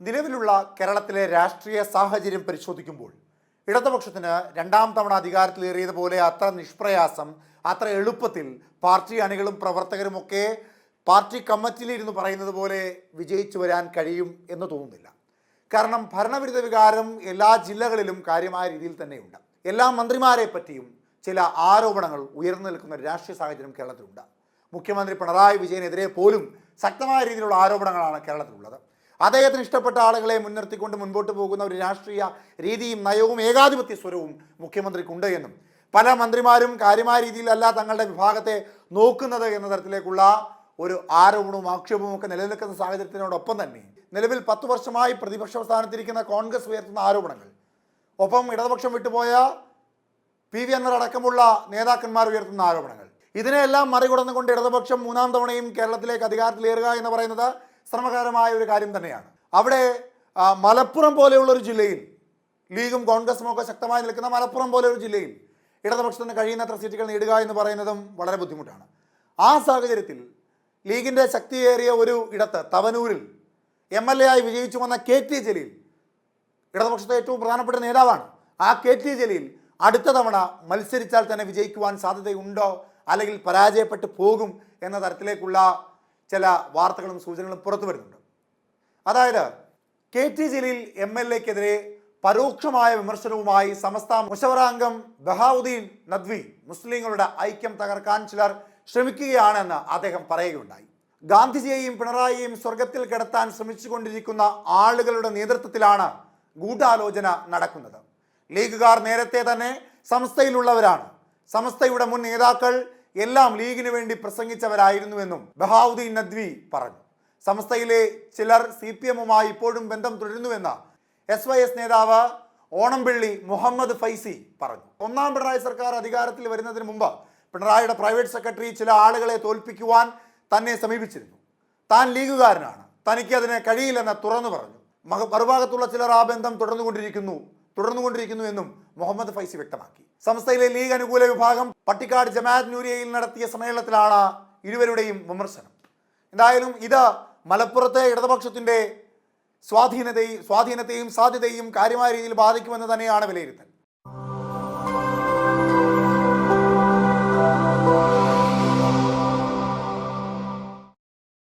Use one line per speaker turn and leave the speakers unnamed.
നിലവിലുള്ള കേരളത്തിലെ രാഷ്ട്രീയ സാഹചര്യം പരിശോധിക്കുമ്പോൾ ഇടതുപക്ഷത്തിന് രണ്ടാം തവണ അധികാരത്തിലേറിയത് പോലെ അത്ര നിഷ്പ്രയാസം അത്ര എളുപ്പത്തിൽ പാർട്ടി അണികളും പ്രവർത്തകരും ഒക്കെ പാർട്ടി കമ്മിറ്റിയിലിരുന്ന് പറയുന്നത് പോലെ വിജയിച്ചു വരാൻ കഴിയും എന്ന് തോന്നുന്നില്ല. കാരണം ഭരണവിരുദ്ധ വികാരം എല്ലാ ജില്ലകളിലും കാര്യമായ രീതിയിൽ തന്നെയുണ്ട്. എല്ലാ മന്ത്രിമാരെ പറ്റിയും ചില ആരോപണങ്ങൾ ഉയർന്നു നിൽക്കുന്ന ഒരു രാഷ്ട്രീയ സാഹചര്യം കേരളത്തിലുണ്ട്. മുഖ്യമന്ത്രി പിണറായി വിജയനെതിരെ പോലും ശക്തമായ രീതിയിലുള്ള ആരോപണങ്ങളാണ് കേരളത്തിലുള്ളത്. അദ്ദേഹത്തിന് ഇഷ്ടപ്പെട്ട ആളുകളെ മുൻനിർത്തിക്കൊണ്ട് മുൻപോട്ട് പോകുന്ന ഒരു രാഷ്ട്രീയ രീതിയും നയവും ഏകാധിപത്യ സ്വരവും മുഖ്യമന്ത്രിക്കുണ്ട് എന്നും. പല മന്ത്രിമാരും കാര്യമായ രീതിയിലല്ല തങ്ങളുടെ വിഭാഗത്തെ നോക്കുന്നത് എന്ന തരത്തിലേക്കുള്ള ഒരു ആരോപണവും ആക്ഷേപവും ഒക്കെ നിലനിൽക്കുന്ന സാഹചര്യത്തിനോടൊപ്പം തന്നെ നിലവിൽ പത്ത് വർഷമായി പ്രതിപക്ഷ സ്ഥാനത്തിരിക്കുന്ന കോൺഗ്രസ് ഉയർത്തുന്ന ആരോപണങ്ങൾ. ഒപ്പം ഇടതുപക്ഷം വിട്ടുപോയ പി വി അന്നർ അടക്കമുള്ള നേതാക്കന്മാർ ഉയർത്തുന്ന ആരോപണങ്ങൾ. ഇതിനെല്ലാം മറികടന്നുകൊണ്ട് ഇടതുപക്ഷം മൂന്നാം തവണയും കേരളത്തിലേക്ക് അധികാരത്തിലേറുക എന്ന് പറയുന്നത് ശ്രമകരമായ ഒരു കാര്യം തന്നെയാണ്. അവിടെ മലപ്പുറം പോലെയുള്ള ഒരു ജില്ലയിൽ ലീഗും കോൺഗ്രസും ഒക്കെ ശക്തമായി നിൽക്കുന്ന മലപ്പുറം പോലെ ഒരു ജില്ലയിൽ ഇടതുപക്ഷത്തിന് കഴിയുന്നത്ര സീറ്റുകൾ നേടുക എന്ന് പറയുന്നതും വളരെ ബുദ്ധിമുട്ടാണ്. ആ സാഹചര്യത്തിൽ ലീഗിന്റെ ശക്തിയേറിയ ഒരു ഇടത്ത് തവനൂരിൽ എം എൽ എ ആയി വിജയിച്ചു വന്ന കെ ടി ജലീൽ ഇടതുപക്ഷത്തെ ഏറ്റവും പ്രധാനപ്പെട്ട നേതാവാണ്. ആ കെ ടി ജലീൽ അടുത്ത തവണ മത്സരിച്ചാൽ തന്നെ വിജയിക്കുവാൻ സാധ്യതയുണ്ടോ? അല്ലെങ്കിൽ പരാജയപ്പെട്ടു പോകും എന്ന തരത്തിലേക്കുള്ള ചില വാർത്തകളും സൂചനകളും പുറത്തു വരുന്നുണ്ട്. അതായത് K T Jaleel M L എക്കെതിരെ പരോക്ഷമായ വിമർശനവുമായി സമസ്ത മുഷവറാംഗം ബഹാവുദ്ദീൻ നദ്വി മുസ്ലിങ്ങളുടെ ഐക്യം തകർക്കാൻ ചിലർ ശ്രമിക്കുകയാണെന്ന് അദ്ദേഹം പറയുകയുണ്ടായി. ഗാന്ധിജിയെയും പിണറായിയെയും സ്വർഗത്തിൽ കിടത്താൻ ശ്രമിച്ചുകൊണ്ടിരിക്കുന്ന ആളുകളുടെ നേതൃത്വത്തിലാണ് ഗൂഢാലോചന നടക്കുന്നത്. ലീഗുകാർ നേരത്തെ തന്നെ സംസ്ഥയിലുള്ളവരാണ് സംസ്ഥയുടെ മുൻ നേതാക്കൾ എല്ലാം ലീഗിന് വേണ്ടി പ്രസംഗിച്ചവരായിരുന്നുവെന്നും ബഹാവുദ്ദീൻ നദ്വി പറഞ്ഞു. സംസ്ഥയിലെ ചിലർ സി പി എമ്മുമായി ഇപ്പോഴും ബന്ധം തുടരുന്നുവെന്ന് എസ് വൈ എസ് നേതാവ് ഓണംപിള്ളി മുഹമ്മദ് ഫൈസി പറഞ്ഞു. ഒന്നാം പിണറായി സർക്കാർ അധികാരത്തിൽ വരുന്നതിന് മുമ്പ് പിണറായിയുടെ പ്രൈവറ്റ് സെക്രട്ടറി ചില ആളുകളെ തോൽപ്പിക്കുവാൻ തന്നെ സമീപിച്ചിരുന്നു. താൻ ലീഗുകാരനാണ്. തനിക്ക് അതിന് കഴിയില്ലെന്ന് തുറന്നു പറഞ്ഞു. മറുഭാഗത്തുള്ള ചിലർ ആ ബന്ധം തുടർന്നുകൊണ്ടിരിക്കുന്നു. തുടർന്നുകൊണ്ടിരിക്കുന്നു എന്നും മുഹമ്മദ് ഫൈസി വ്യക്തമാക്കി. സംസ്ഥയിലെ ലീഗ് അനുകൂല വിഭാഗം പട്ടിക്കാട് ജമാഅത്ത് നൂരിയയിൽ നടത്തിയ സമ്മേളനത്തിലാണ് ഇരുവരുടെയും വിമർശനം. എന്തായാലും ഇത് മലപ്പുറത്തെ ഇടതുപക്ഷത്തിന്റെ സ്വാധീനതയും സ്വാധീനത്തെയും സാധ്യതയും കാര്യമായ രീതിയിൽ ബാധിക്കുമെന്ന് തന്നെയാണ് വിലയിരുത്തൽ.